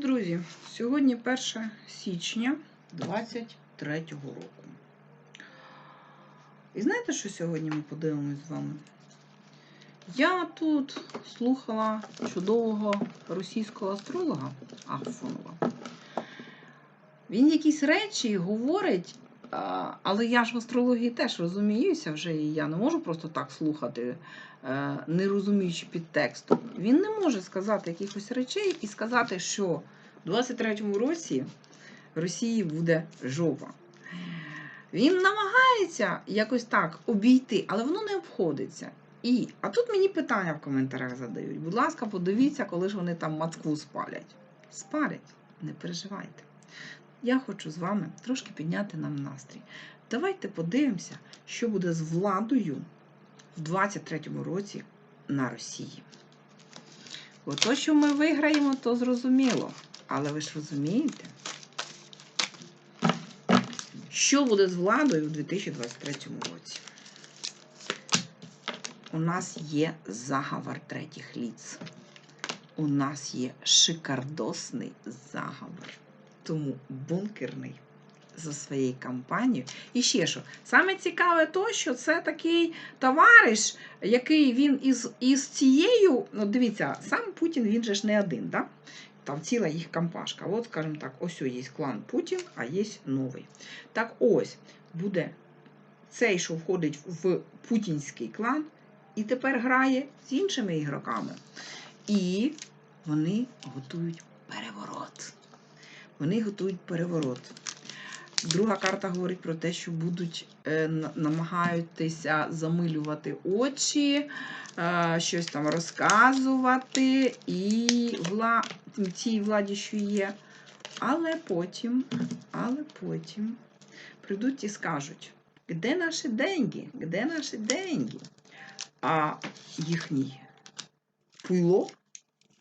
друзі! Сьогодні 1 січня 23 року. І знаєте, що сьогодні ми подивимось з вами? Я тут слухала чудового російського астролога Ахфонова. Він якісь речі говорить, але я ж в астрології теж розуміюся вже, і я не можу просто так слухати, е, не розуміючи підтексту. Він не може сказати якихось речей і сказати, що в 23-му році Росії буде жопа. Він намагається якось так обійти, але воно не обходиться. І, а тут мені питання в коментарях задають. Будь ласка, подивіться, коли ж вони там Москву спалять. Спалять, не переживайте. Я хочу з вами трошки підняти нам настрій. Давайте подивимося, що буде з владою в 23-му році на Росії. Бо то, що ми виграємо, то зрозуміло. Але ви ж розумієте, що буде з владою у 2023 році? У нас є заговор третіх ліц. У нас є шикардосний заговор. Тому бункерний за своєю кампанією. І ще що, саме цікаве то, що це такий товариш, який він із із цією, ну дивіться, сам Путін він же ж не один, да? там ціла їх компашка. От, скажімо так, ось є клан Путін, а є новий. Так ось буде цей, що входить в путінський клан, і тепер грає з іншими ігроками. І вони готують. Вони готують переворот. Друга карта говорить про те, що будуть е, намагаються замилювати очі, е, щось там розказувати, і вла... цій владі, що є. Але потім, але потім прийдуть і скажуть, де наші деньги? Де наші деньги? А їхній пуйло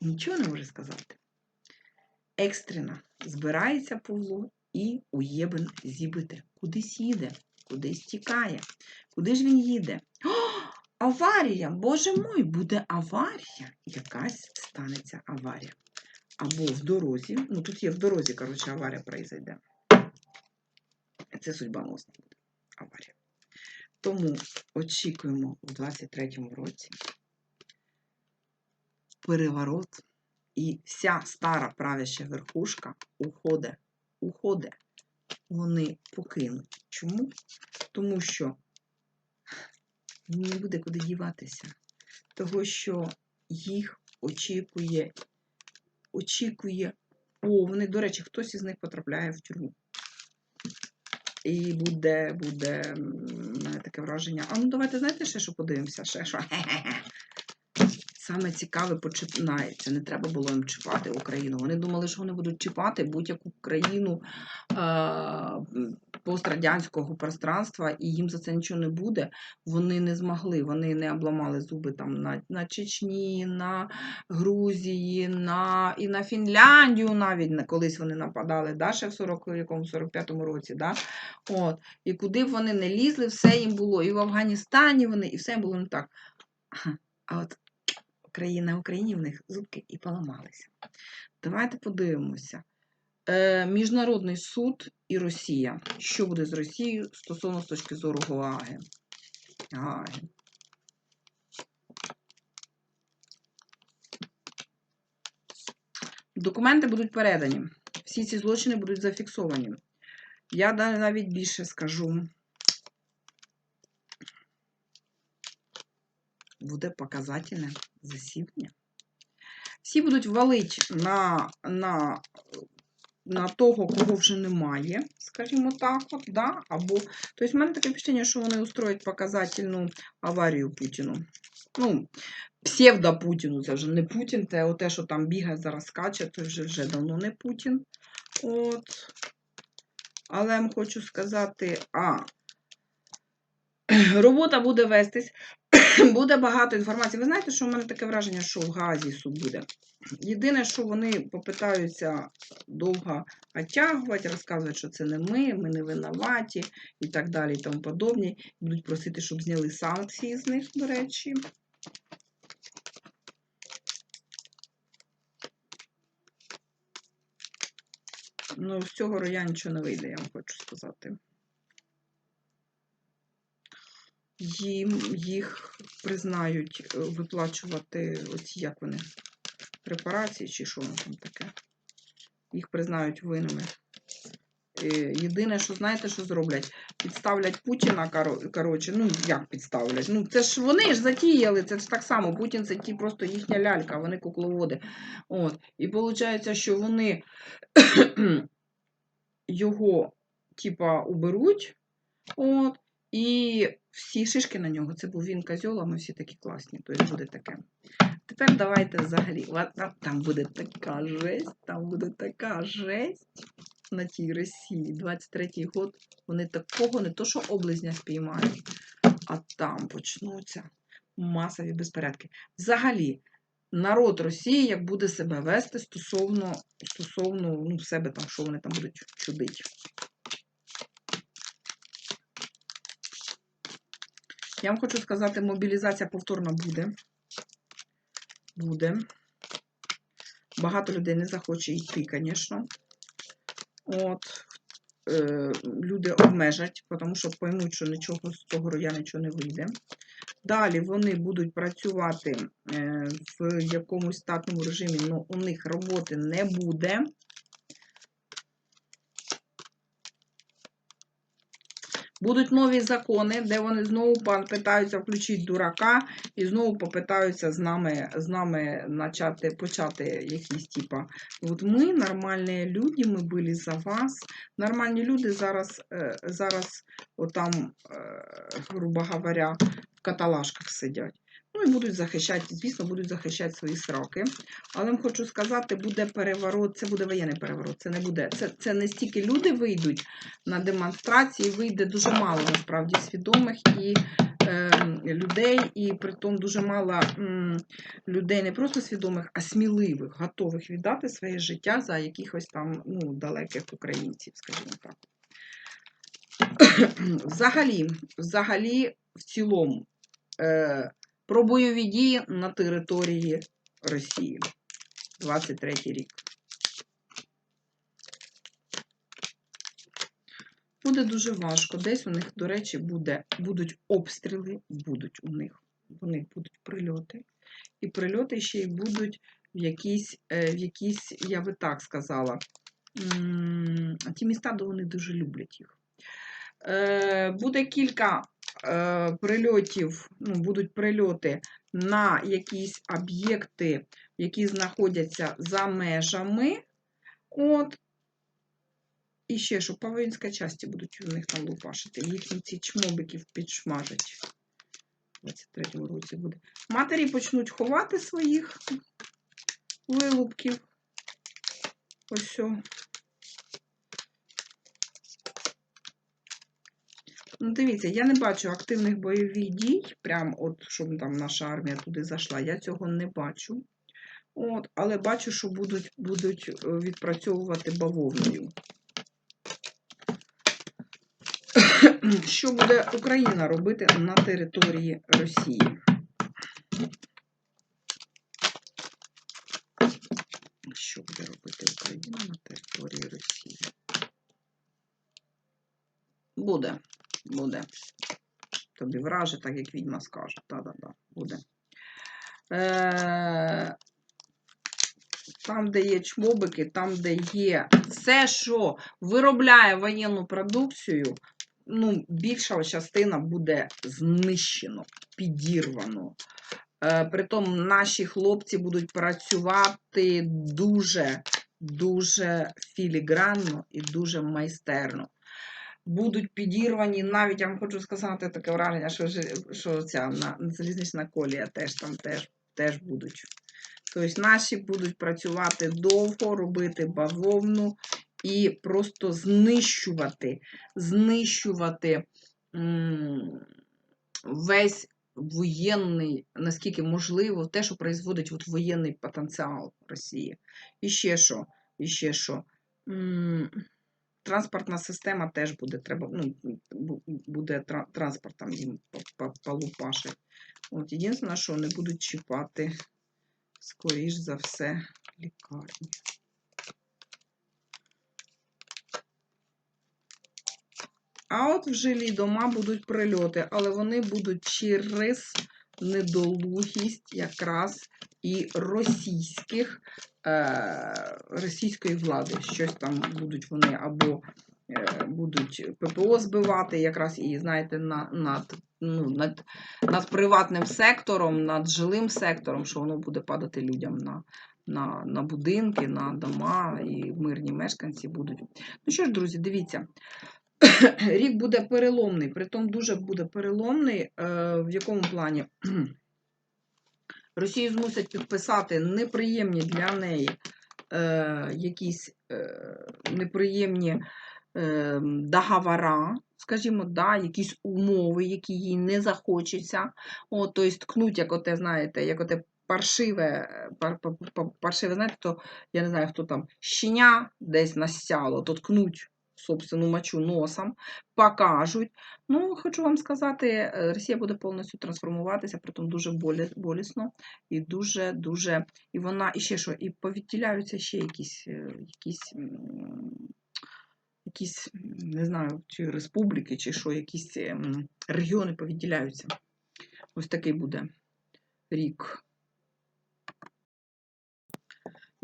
нічого не може сказати. Екстрена збирається Павло і уєбен зібити. Кудись їде, кудись тікає. Куди ж він їде? О, аварія! Боже мой, буде аварія. Якась станеться аварія. Або в дорозі. Ну, тут є в дорозі, коротше, аварія произойде. Це судьбоносна буде аварія. Тому очікуємо в 23-му році переворот. І вся стара правяща верхушка уходить, уходить. Вони покинуть. Чому? Тому що не буде куди діватися. Того, що їх очікує, очікує. О, вони, до речі, хтось із них потрапляє в тюрму. І буде, буде таке враження. А ну давайте, знаєте, ще що подивимося? Ще що? Саме цікаве починається. Не треба було їм чіпати Україну. Вони думали, що вони будуть чіпати будь-яку країну е- пострадянського пространства, і їм за це нічого не буде. Вони не змогли, вони не обламали зуби там на на Чечні, на Грузії, на і на Фінляндію навіть колись вони нападали, да, ще в 40-45 році. Да? От. І куди б вони не лізли, все їм було. І в Афганістані вони, і все їм було не так. А от країна Україні в них зубки і поламалися. Давайте подивимося. Е, Міжнародний суд і Росія. Що буде з Росією стосовно з точки зору Гааги? Гааги. Документи будуть передані. Всі ці злочини будуть зафіксовані. Я навіть більше скажу. Буде показательне засідання. Всі будуть валити на на, на того, кого вже немає, скажімо так, от, да? або, тобто в мене таке впечатлення, що вони устроять показательну аварію Путіну. Ну, псевдо Путіну, це вже не Путін, це те, що там бігає, зараз скаче, то вже вже давно не Путін. От. Але я вам хочу сказати, а, робота буде вестись. Буде багато інформації. Ви знаєте, що в мене таке враження, що в Газі суд буде. Єдине, що вони попитаються довго оттягувати, розказувати, що це не ми, ми не винуваті і так далі, і тому подобні. Будуть просити, щоб зняли санкції з них, до речі. Ну, з цього роя нічого не вийде, я вам хочу сказати. Їм їх признають е, виплачувати оці, як вони, репарації чи що воно там таке. Їх признають винними. Е, Єдине, що знаєте, що зроблять? Підставлять Путіна, коротше, ну як підставлять? Ну це ж вони ж затіяли, це ж так само. Путін це ті просто їхня лялька, вони кукловоди. От. І виходить, що вони його, типа, уберуть. От. І всі шишки на нього. Це був він козьол, а ми всі такі класні. Тобто буде таке. Тепер давайте взагалі. Там буде така жесть, там буде така жесть на тій Росії. 23-й год. Вони такого не то, що облизня спіймають, а там почнуться масові безпорядки. Взагалі, народ Росії як буде себе вести стосовно, стосовно ну, себе там, що вони там будуть чудити. Я вам хочу сказати, мобілізація повторна буде. Буде. Багато людей не захоче йти, звісно. От. Е, люди обмежать, тому що поймуть, що нічого з цього роя нічого не вийде. Далі вони будуть працювати е, в якомусь статному режимі, але у них роботи не буде. Будуть нові закони, де вони знову питаються включити дурака і знову попитаються з нами, з нами начати, почати якісь типа. От ми, нормальні люди, ми були за вас. Нормальні люди зараз, е, зараз отам, е, грубо говоря, в каталажках сидять. Ну і будуть захищати, звісно, будуть захищати свої сроки. Але вам хочу сказати, буде переворот, це буде воєнний переворот. Це не буде. Це, це не стільки люди вийдуть на демонстрації, вийде дуже мало насправді свідомих і е, людей, і притом дуже мало м, людей не просто свідомих, а сміливих, готових віддати своє життя за якихось там ну, далеких українців, скажімо так. Взагалі, взагалі, в цілому, е, про бойові дії на території Росії. 23 рік. Буде дуже важко. Десь у них, до речі, буде, будуть обстріли, будуть у них. У них будуть прильоти. І прильоти ще й будуть в якісь, е, в якісь я би так сказала, ті міста, де вони дуже люблять їх. Е, Буде кілька прильотів, ну, будуть прильоти на якісь об'єкти, які знаходяться за межами. От. І ще що, по воїнській часті будуть у них там лупашити. Їхні ці чмобиків підшмажать. У 23-му році буде. Матері почнуть ховати своїх вилупків. Ось. о. Ну, дивіться, я не бачу активних бойових дій, прям от, щоб там наша армія туди зайшла. Я цього не бачу. От, але бачу, що будуть, будуть е, відпрацьовувати бавовною. Що буде Україна робити на території Росії? Що буде робити Україна на території Росії? Буде, буде. Тобі враже, так як відьма скаже. Та-да-да, буде. Е, Там, де є чмобики, там, де є все, що виробляє воєнну продукцію, ну, більша частина буде знищено, підірвано. Е, Притом наші хлопці будуть працювати дуже, дуже філігранно і дуже майстерно. Будуть підірвані, навіть я вам хочу сказати таке враження, що, що ця на, залізнична колія теж там теж, теж будуть. Тобто наші будуть працювати довго, робити бавовну і просто знищувати, знищувати весь воєнний, наскільки можливо, те, що производить воєнний потенціал Росії. І ще що? І ще що? М, транспортна система теж буде треба, ну, буде транспорт їм полупашить. От, Єдине, що вони будуть чіпати, скоріш за все, лікарні. А от в жилі дома будуть прильоти, але вони будуть через недолугість якраз і російських, е, російської влади. Щось там будуть вони або е, будуть ППО збивати, якраз і, знаєте, на, над, ну, над, над приватним сектором, над жилим сектором, що воно буде падати людям на, на, на будинки, на дома, і мирні мешканці будуть. Ну що ж, друзі, дивіться. Рік буде переломний, притом дуже буде переломний, е, в якому плані Росію змусять підписати неприємні для неї е, якісь е, неприємні е, договора, скажімо, да, якісь умови, які їй не захочеться. От, тобто ткнуть, як оте, знаєте, як оте паршиве, пар, пар, пар, паршиве, знаєте, то я не знаю, хто там щеня десь насяло, то ткнуть собственну мочу носом, покажуть. Ну, хочу вам сказати, е, Росія буде повністю трансформуватися, притом дуже болісно і дуже-дуже. І вона і ще що, і повідділяються ще якісь, е, якісь, якісь, не знаю, чи республіки, чи що, якісь ем, регіони повідділяються. Ось такий буде рік.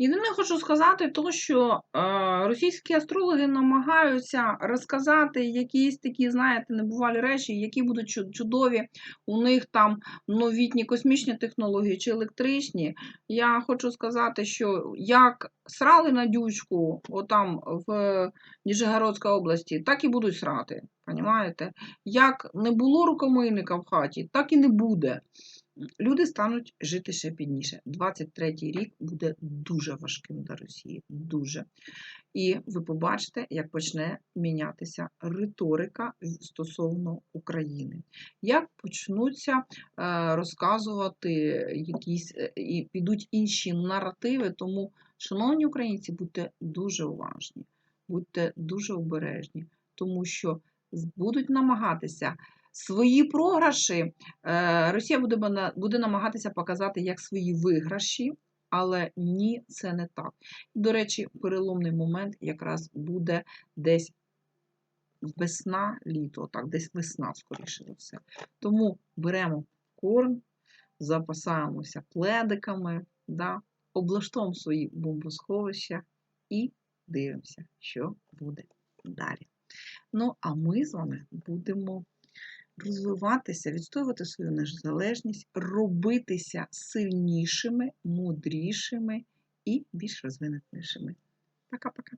Єдине хочу сказати, то, що е, російські астрологи намагаються розказати якісь такі, знаєте, небувалі речі, які будуть чудові. У них там новітні космічні технології чи електричні. Я хочу сказати, що як срали на дючку отам в Ніжегородській області, так і будуть срати. Понімаєте? Як не було рукомийника в хаті, так і не буде. Люди стануть жити ще бідніше. 23-й рік буде дуже важким для Росії. Дуже. І ви побачите, як почне мінятися риторика стосовно України. Як почнуться е, розказувати якісь е, і підуть інші наративи. Тому, шановні українці, будьте дуже уважні, будьте дуже обережні, тому що будуть намагатися свої програші Е, Росія буде, буде намагатися показати як свої виграші, але ні, це не так. До речі, переломний момент якраз буде десь весна, літо, так, десь весна, скоріше за все. Тому беремо корм, запасаємося пледиками, да, облаштовуємо свої бомбосховища і дивимося, що буде далі. Ну, а ми з вами будемо розвиватися, відстоювати свою незалежність, робитися сильнішими, мудрішими і більш розвинутішими. Пока-пока.